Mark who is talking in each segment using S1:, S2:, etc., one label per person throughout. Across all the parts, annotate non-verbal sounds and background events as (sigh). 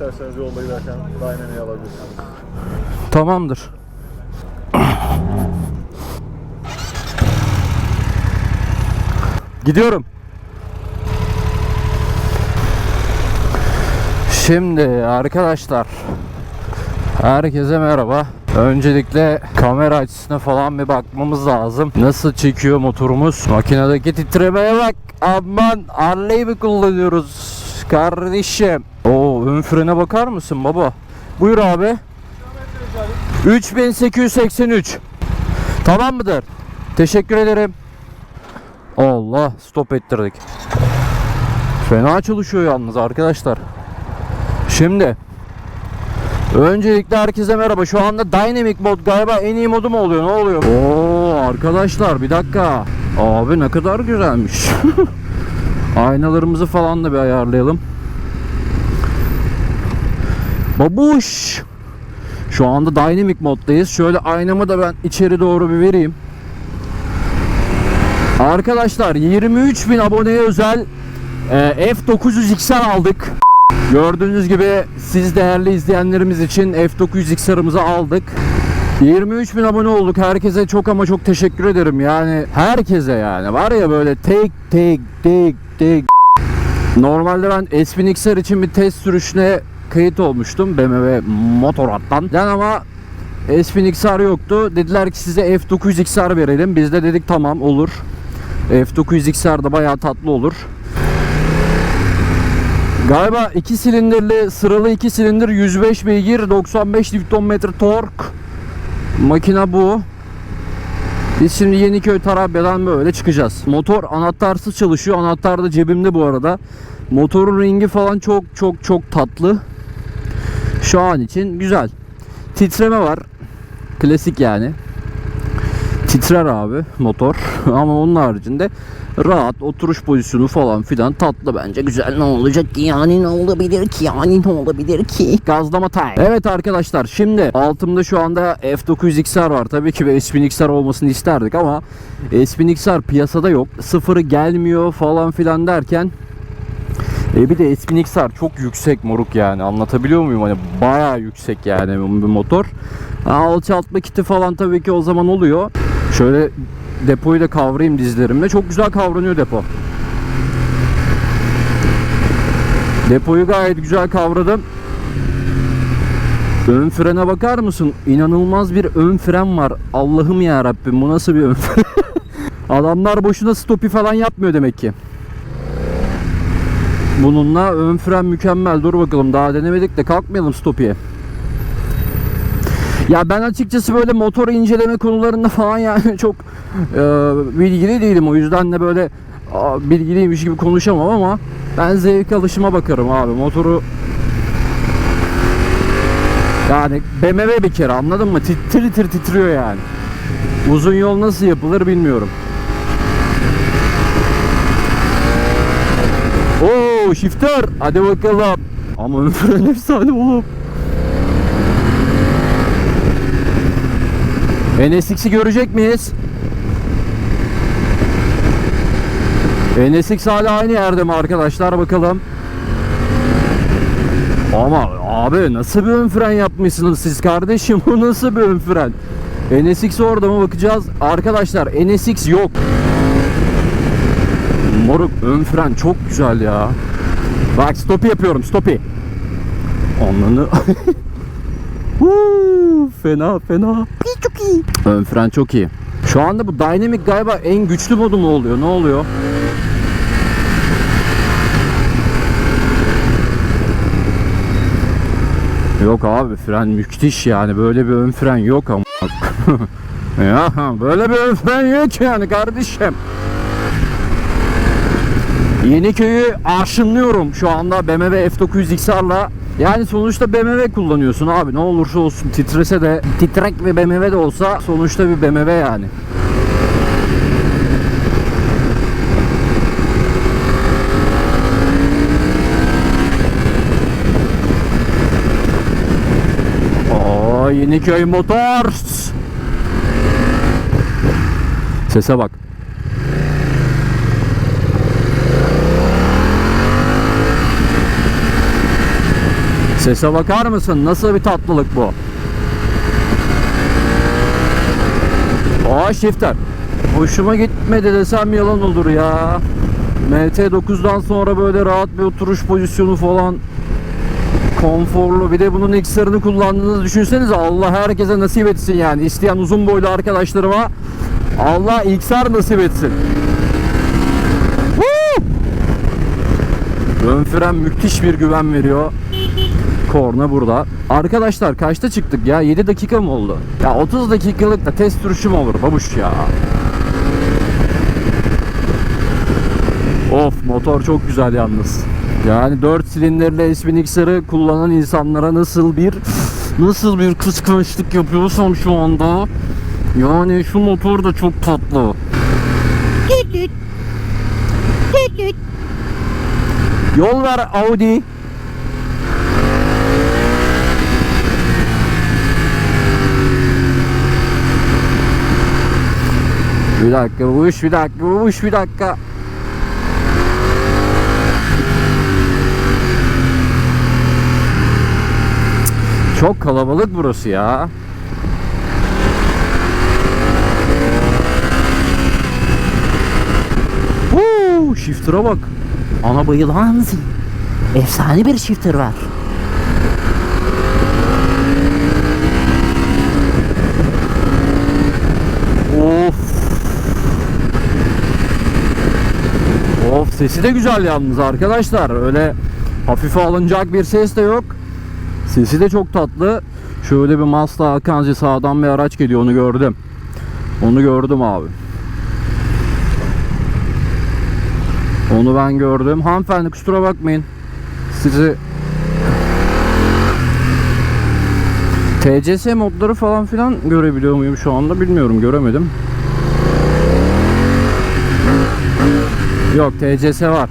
S1: isterseniz yolda giderken Dynamic alabilirsiniz.
S2: Tamamdır. Gidiyorum. Şimdi arkadaşlar herkese merhaba. Öncelikle kamera açısına falan bir bakmamız lazım. Nasıl çekiyor motorumuz? Makinedeki titremeye bak. Aman Harley mi kullanıyoruz kardeşim? Ön frene bakar mısın baba? Buyur abi. 3883. Tamam mıdır? Teşekkür ederim. Allah stop ettirdik. Fena çalışıyor yalnız arkadaşlar. Şimdi Öncelikle herkese merhaba. Şu anda Dynamic mod galiba en iyi modu mu oluyor? Ne oluyor? Oo arkadaşlar bir dakika. Abi ne kadar güzelmiş. (laughs) Aynalarımızı falan da bir ayarlayalım. Babuş. Şu anda Dynamic moddayız. Şöyle aynamı da ben içeri doğru bir vereyim. Arkadaşlar 23.000 aboneye özel e, F900XR aldık. Gördüğünüz gibi siz değerli izleyenlerimiz için F900XR'ımızı aldık. 23.000 abone olduk. Herkese çok ama çok teşekkür ederim. Yani herkese yani. Var ya böyle tek tek tek tek. Normalde ben S1000 XR için bir test sürüşüne kayıt olmuştum BMW Motorrad'dan. Yani ama S1000 XR yoktu. Dediler ki size F900 XR verelim. Biz de dedik tamam olur. F900 XR da bayağı tatlı olur. Galiba 2 silindirli sıralı 2 silindir 105 beygir 95 Nm tork makine bu. Biz şimdi Yeniköy Tarabya'dan böyle çıkacağız. Motor anahtarsız çalışıyor. Anahtar da cebimde bu arada. Motorun rengi falan çok çok çok tatlı. Şu an için güzel. Titreme var. Klasik yani. Titrer abi motor. (laughs) Ama onun haricinde rahat oturuş pozisyonu falan filan tatlı bence güzel ne olacak ki yani ne olabilir ki yani ne olabilir ki gazlama time evet arkadaşlar şimdi altımda şu anda F900 XR var tabii ki S1000 XR olmasını isterdik ama S1000 XR piyasada yok sıfırı gelmiyor falan filan derken e bir de S1000 XR çok yüksek moruk yani anlatabiliyor muyum hani bayağı yüksek yani bir motor alçaltma kiti falan tabii ki o zaman oluyor şöyle depoyu da kavrayayım dizlerimle. Çok güzel kavranıyor depo. Depoyu gayet güzel kavradım. Ön frene bakar mısın? İnanılmaz bir ön fren var. Allah'ım ya Rabbim bu nasıl bir ön fren? (laughs) Adamlar boşuna stopi falan yapmıyor demek ki. Bununla ön fren mükemmel. Dur bakalım daha denemedik de kalkmayalım stopiye. Ya ben açıkçası böyle motor inceleme konularında falan yani (laughs) çok e, bilgili değilim. O yüzden de böyle a, bilgiliymiş gibi konuşamam ama ben zevk alışıma bakarım abi. Motoru yani BMW bir kere anladın mı? Tir tir titriyor yani. Uzun yol nasıl yapılır bilmiyorum. Oo shifter hadi bakalım. Ama fren efsane oğlum. NSX'i görecek miyiz? NSX hala aynı yerde mi arkadaşlar bakalım. Ama abi nasıl bir ön fren yapmışsınız siz kardeşim? (laughs) Bu nasıl bir ön fren? NSX orada mı bakacağız? Arkadaşlar NSX yok. Moruk ön fren çok güzel ya. Bak stopi yapıyorum stopi. Anlanı. (laughs) Huu, fena fena. Çok iyi. Ön fren çok iyi. Şu anda bu Dynamic galiba en güçlü modu mu oluyor? Ne oluyor? Yok abi fren müthiş yani böyle bir ön fren yok ama. (laughs) ya böyle bir ön fren yok yani kardeşim. Yeniköy'ü arşınlıyorum şu anda BMW F900 XR'la. Yani sonuçta BMW kullanıyorsun abi ne olursa olsun titrese de titrek ve BMW de olsa sonuçta bir BMW yani. Yeniköy Motors. Sese bak. Sese bakar mısın? Nasıl bir tatlılık bu? Aa shifter. Hoşuma gitmedi desem yalan olur ya. MT9'dan sonra böyle rahat bir oturuş pozisyonu falan konforlu. Bir de bunun XR'ını kullandığınızı düşünsenize. Allah herkese nasip etsin yani. İsteyen uzun boylu arkadaşlarıma Allah XR nasip etsin. Woo! Ön fren müthiş bir güven veriyor. Korna burada. Arkadaşlar kaçta çıktık ya? 7 dakika mı oldu? Ya 30 dakikalık da test sürüşüm olur babuş ya. Of motor çok güzel yalnız. Yani 4 silindirli S1000XR'ı kullanan insanlara nasıl bir nasıl bir kıskançlık yapıyorsam şu anda yani şu motor da çok tatlı. Yol ver Audi. Bir dakika babuş bir dakika babuş bir dakika. Çok kalabalık burası ya. Huu, shifter'a bak.
S3: Ona bayılan efsane bir shifter var.
S2: Of. Of sesi de güzel yalnız arkadaşlar. Öyle hafife alınacak bir ses de yok. Sesi de çok tatlı. Şöyle bir Mazda Akanzi sağdan bir araç geliyor onu gördüm. Onu gördüm abi. Onu ben gördüm. Hanımefendi kusura bakmayın. Sizi TCS modları falan filan görebiliyor muyum şu anda bilmiyorum göremedim. Yok TCS var.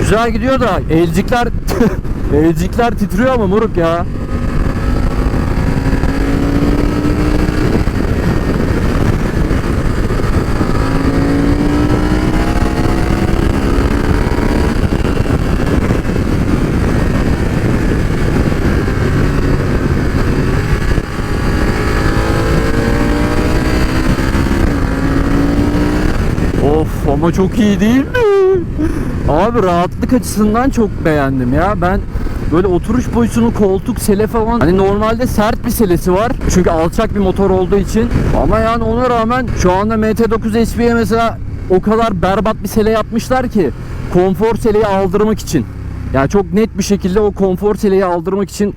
S2: Güzel gidiyor da elcikler (laughs) elcikler titriyor ama moruk ya. Of ama çok iyi değil mi? Abi rahatlık açısından çok beğendim ya. Ben böyle oturuş pozisyonu, koltuk, sele falan hani normalde sert bir selesi var. Çünkü alçak bir motor olduğu için. Ama yani ona rağmen şu anda MT9 SP'ye mesela o kadar berbat bir sele yapmışlar ki konfor seleyi aldırmak için. Yani çok net bir şekilde o konfor seleyi aldırmak için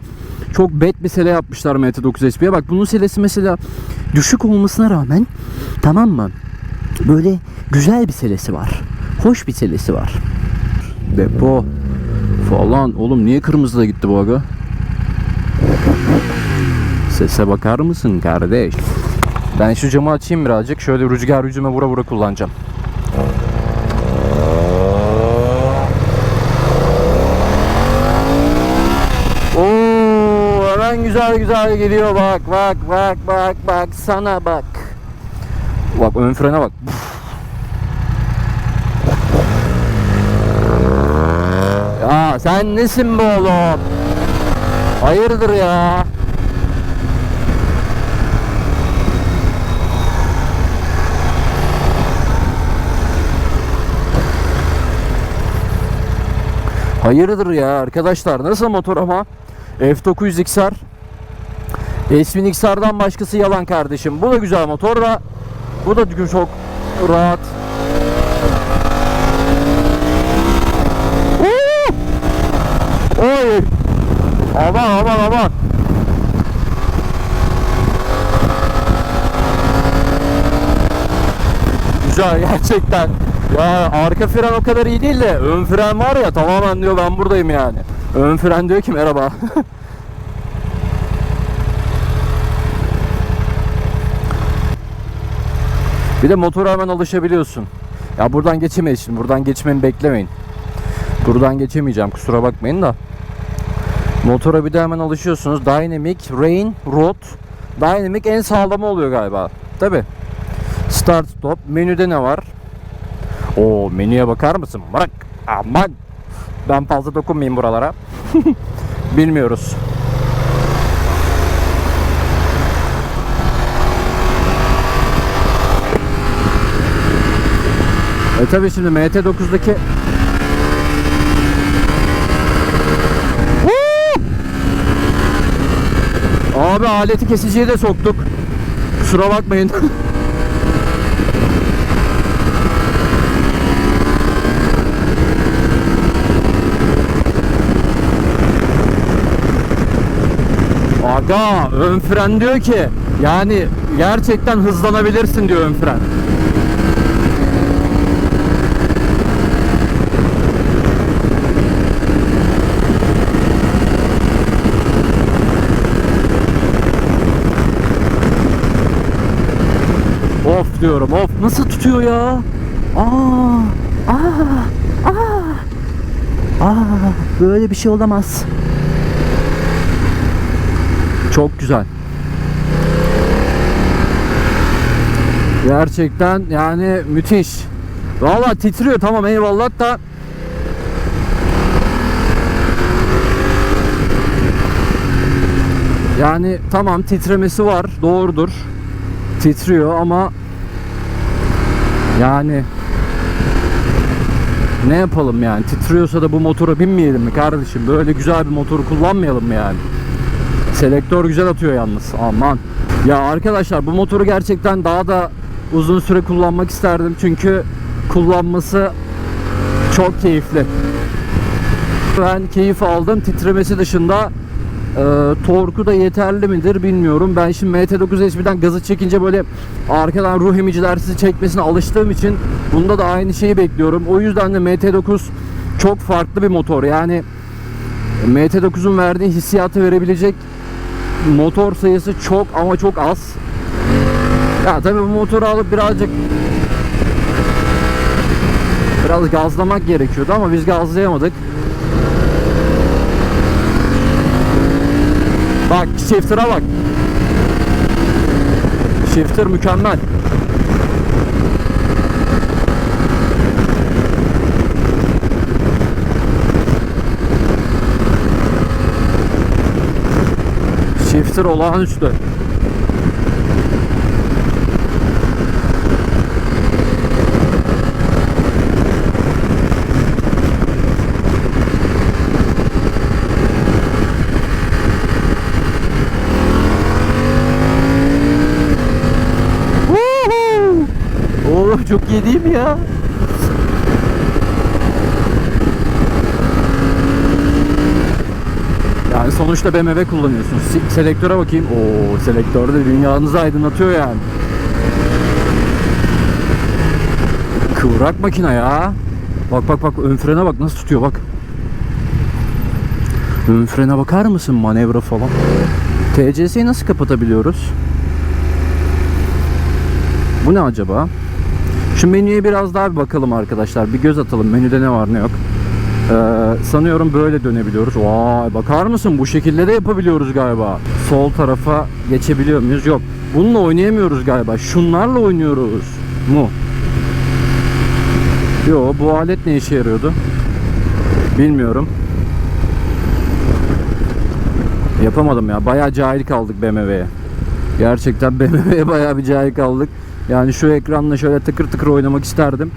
S2: çok bet bir sele yapmışlar MT9 SP'ye. Bak bunun selesi mesela düşük olmasına rağmen tamam mı? Böyle güzel bir selesi var. Hoş bir selesi var. Depo falan. Oğlum niye kırmızıda gitti bu aga? Sese bakar mısın kardeş? Ben şu camı açayım birazcık. Şöyle rüzgar yüzüme vura vura kullanacağım. Oo, hemen güzel güzel geliyor bak bak bak bak bak sana bak. Bak ön frene bak. Ya sen nesin be oğlum? Hayırdır ya? Hayırdır ya arkadaşlar nasıl motor ama F900 XR S1000 XR'dan başkası yalan kardeşim bu da güzel motor da bu da çok rahat! Oy aman aman aman Güzel (laughs) gerçekten ya arka fren o kadar iyi değil de ön fren var ya tamamen diyor ben buradayım yani. Ön fren diyor ki merhaba. (laughs) Bir de motora hemen alışabiliyorsun. Ya buradan geçemeyiz. Buradan geçmemi beklemeyin. Buradan geçemeyeceğim kusura bakmayın da. Motora bir de hemen alışıyorsunuz. Dynamic Rain Road. Dynamic en sağlamı oluyor galiba. Tabi. Start stop. Menüde ne var? O menüye bakar mısın? Bırak. Aman. Ben fazla dokunmayayım buralara. (laughs) Bilmiyoruz. E tabi şimdi MT9'daki Abi aleti kesiciye de soktuk. Kusura bakmayın. Aga ön fren diyor ki yani gerçekten hızlanabilirsin diyor ön fren. Of diyorum of nasıl tutuyor ya?
S3: Aa, aa, aa. Aa, böyle bir şey olamaz.
S2: Çok güzel. Gerçekten yani müthiş. Valla titriyor tamam eyvallah da Yani tamam titremesi var doğrudur. Titriyor ama yani ne yapalım yani titriyorsa da bu motora binmeyelim mi kardeşim? Böyle güzel bir motoru kullanmayalım mı yani? Selektör güzel atıyor yalnız. Aman. Ya arkadaşlar bu motoru gerçekten daha da uzun süre kullanmak isterdim. Çünkü kullanması çok keyifli. Ben keyif aldım. Titremesi dışında e, torku da yeterli midir bilmiyorum. Ben şimdi MT9 HP'den gazı çekince böyle arkadan ruh emiciler çekmesine alıştığım için bunda da aynı şeyi bekliyorum. O yüzden de MT9 çok farklı bir motor. Yani MT9'un verdiği hissiyatı verebilecek motor sayısı çok ama çok az. Ya tabii bu motoru alıp birazcık biraz gazlamak gerekiyordu ama biz gazlayamadık. Bak shifter'a bak. Shifter mükemmel. Shifter olağanüstü. Woohoo! Oğlum çok iyi değil mi ya? Yani sonuçta BMW kullanıyorsun. Se- Selektöre bakayım. Oo, selektör de dünyanızı aydınlatıyor yani. Kıvrak makine ya. Bak bak bak ön frene bak nasıl tutuyor bak. Ön frene bakar mısın manevra falan. TCS'yi nasıl kapatabiliyoruz? Bu ne acaba? Şu menüye biraz daha bir bakalım arkadaşlar. Bir göz atalım. Menüde ne var ne yok. Ee, sanıyorum böyle dönebiliyoruz. Vay bakar mısın? Bu şekilde de yapabiliyoruz galiba. Sol tarafa geçebiliyor muyuz? Yok. Bununla oynayamıyoruz galiba. Şunlarla oynuyoruz mu? Yo bu alet ne işe yarıyordu? Bilmiyorum. Yapamadım ya. Bayağı cahil kaldık BMW'ye. Gerçekten BMW'ye bayağı bir cahil kaldık. Yani şu ekranla şöyle tıkır tıkır oynamak isterdim.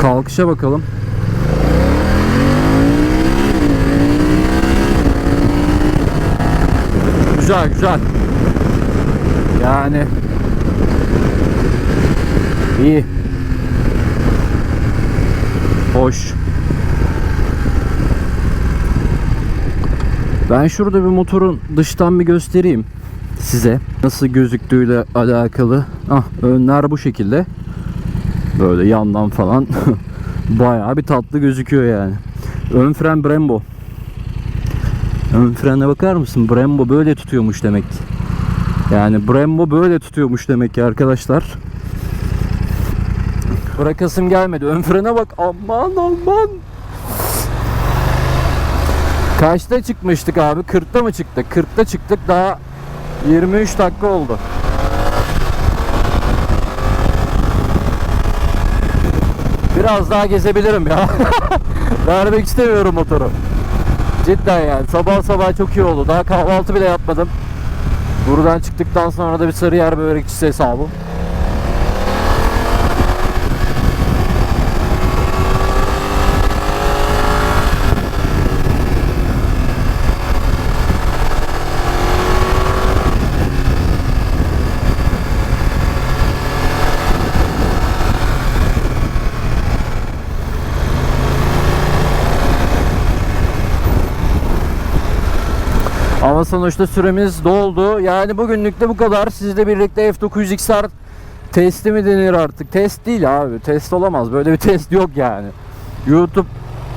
S2: Kalkışa bakalım. Güzel güzel. Yani iyi. Hoş. Ben şurada bir motorun dıştan bir göstereyim size. Nasıl gözüktüğüyle alakalı. Ah önler bu şekilde. Böyle yandan falan. (laughs) Bayağı bir tatlı gözüküyor yani. Ön fren Brembo. Ön frene bakar mısın? Brembo böyle tutuyormuş demek ki. Yani Brembo böyle tutuyormuş demek ki arkadaşlar. Bırakasım gelmedi. Ön frene bak. Aman aman. Kaçta çıkmıştık abi? 40'ta mı çıktık? 40'ta çıktık daha 23 dakika oldu. Biraz daha gezebilirim ya. (laughs) Vermek istemiyorum motoru. Cidden yani sabah sabah çok iyi oldu. Daha kahvaltı bile yapmadım. Buradan çıktıktan sonra da bir Sarıyer börekçisi hesabı. Ama sonuçta süremiz doldu. Yani bugünlük de bu kadar. Sizle birlikte F900XR testi mi denir artık? Test değil abi. Test olamaz. Böyle bir (laughs) test yok yani. YouTube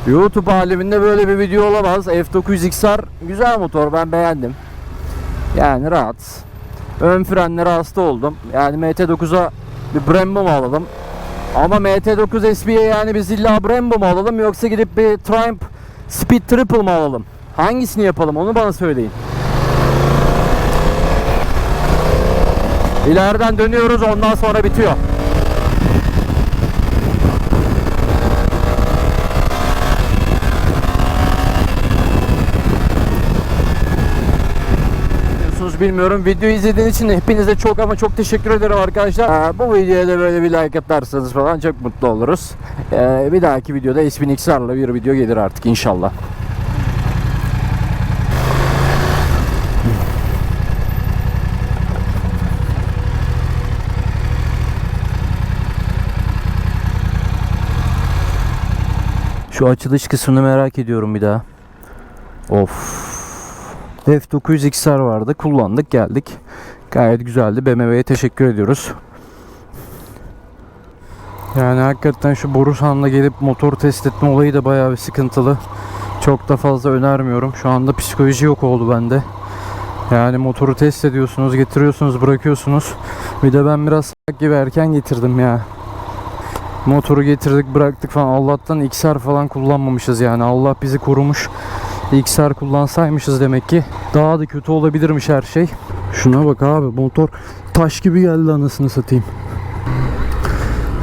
S2: YouTube aleminde böyle bir video olamaz. F900XR güzel motor. Ben beğendim. Yani rahat. Ön frenlere hasta oldum. Yani MT9'a bir Brembo mu alalım? Ama MT9 SB'ye yani biz illa Brembo mu alalım yoksa gidip bir Triumph Speed Triple mı alalım? Hangisini yapalım onu bana söyleyin. İleriden dönüyoruz ondan sonra bitiyor. Biliyorsunuz bilmiyorum. Videoyu izlediğiniz için hepinize çok ama çok teşekkür ederim arkadaşlar. Ee, bu videoya da böyle bir like atarsanız falan çok mutlu oluruz. Ee, bir dahaki videoda Espin XR'la bir video gelir artık inşallah. Şu açılış kısmını merak ediyorum bir daha. Of. F900 XR vardı. Kullandık geldik. Gayet güzeldi. BMW'ye teşekkür ediyoruz. Yani hakikaten şu Borusan'la gelip motor test etme olayı da bayağı bir sıkıntılı. Çok da fazla önermiyorum. Şu anda psikoloji yok oldu bende. Yani motoru test ediyorsunuz, getiriyorsunuz, bırakıyorsunuz. Bir de ben biraz gibi erken getirdim ya. Motoru getirdik bıraktık falan. Allah'tan XR falan kullanmamışız yani. Allah bizi korumuş. XR kullansaymışız demek ki daha da kötü olabilirmiş her şey. Şuna bak abi motor taş gibi geldi anasını satayım.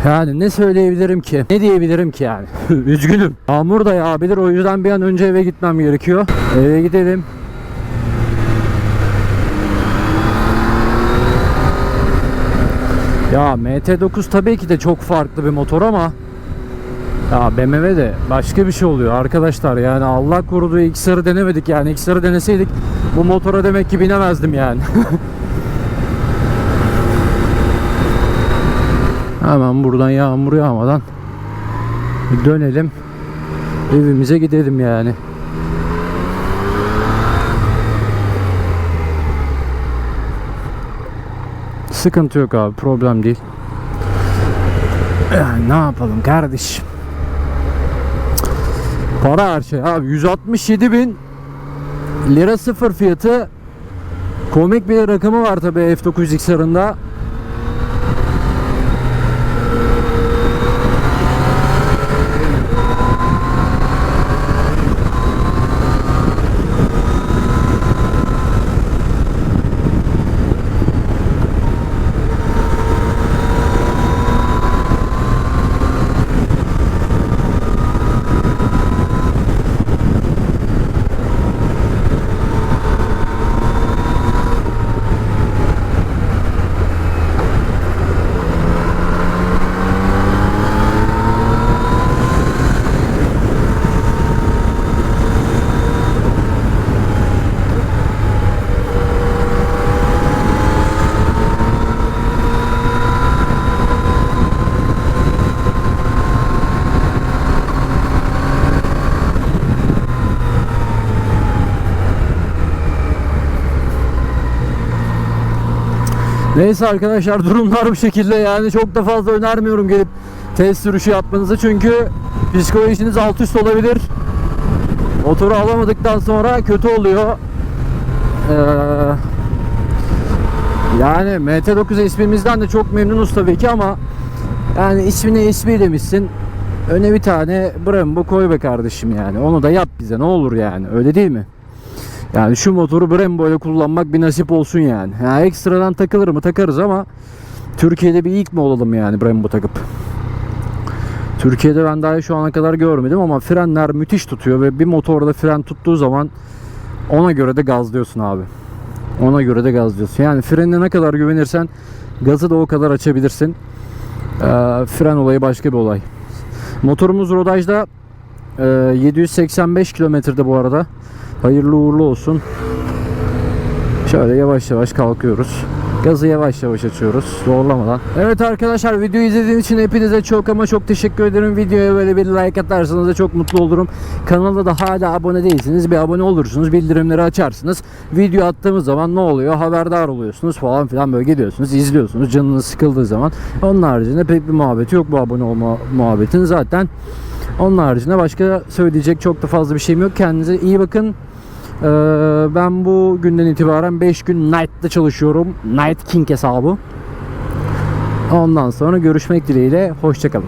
S2: Yani ne söyleyebilirim ki? Ne diyebilirim ki yani? (laughs) Üzgünüm. Yağmur da yağabilir o yüzden bir an önce eve gitmem gerekiyor. Eve gidelim. Ya MT9 tabii ki de çok farklı bir motor ama ya BMW de başka bir şey oluyor arkadaşlar yani Allah korudu XR'ı denemedik yani XR'ı deneseydik bu motora demek ki binemezdim yani. (laughs) Hemen buradan yağmur yağmadan dönelim evimize gidelim yani. Sıkıntı yok abi problem değil. Yani ne yapalım kardeşim. Para her şey abi 167 bin lira sıfır fiyatı komik bir rakamı var tabi F900 XR'ında. Neyse arkadaşlar durumlar bu şekilde yani çok da fazla önermiyorum gelip test sürüşü yapmanızı çünkü psikolojiniz alt üst olabilir. Motoru alamadıktan sonra kötü oluyor. Ee, yani MT9 ismimizden de çok memnunuz tabii ki ama yani ismine ismi demişsin. Öne bir tane Brembo koy be kardeşim yani. Onu da yap bize ne olur yani. Öyle değil mi? Yani şu motoru Brembo ile kullanmak bir nasip olsun yani. Ya ekstradan takılır mı takarız ama Türkiye'de bir ilk mi olalım yani Brembo takıp. Türkiye'de ben daha şu ana kadar görmedim ama frenler müthiş tutuyor ve bir motorda fren tuttuğu zaman ona göre de gazlıyorsun abi. Ona göre de gazlıyorsun. Yani frenine ne kadar güvenirsen gazı da o kadar açabilirsin. Ee, fren olayı başka bir olay. Motorumuz rodajda e, 785 kilometrede bu arada. Hayırlı uğurlu olsun. Şöyle yavaş yavaş kalkıyoruz. Gazı yavaş yavaş açıyoruz zorlamadan. Evet arkadaşlar videoyu izlediğiniz için hepinize çok ama çok teşekkür ederim. Videoya böyle bir like atarsanız da çok mutlu olurum. Kanala da hala abone değilsiniz. Bir abone olursunuz. Bildirimleri açarsınız. Video attığımız zaman ne oluyor? Haberdar oluyorsunuz falan filan böyle gidiyorsunuz. izliyorsunuz. Canınız sıkıldığı zaman. Onun haricinde pek bir muhabbeti yok bu abone olma muhabbetin zaten. Onun haricinde başka söyleyecek çok da fazla bir şeyim yok. Kendinize iyi bakın. Ee, ben bu günden itibaren 5 gün Night'ta çalışıyorum. Night King hesabı. Ondan sonra görüşmek dileğiyle. Hoşçakalın.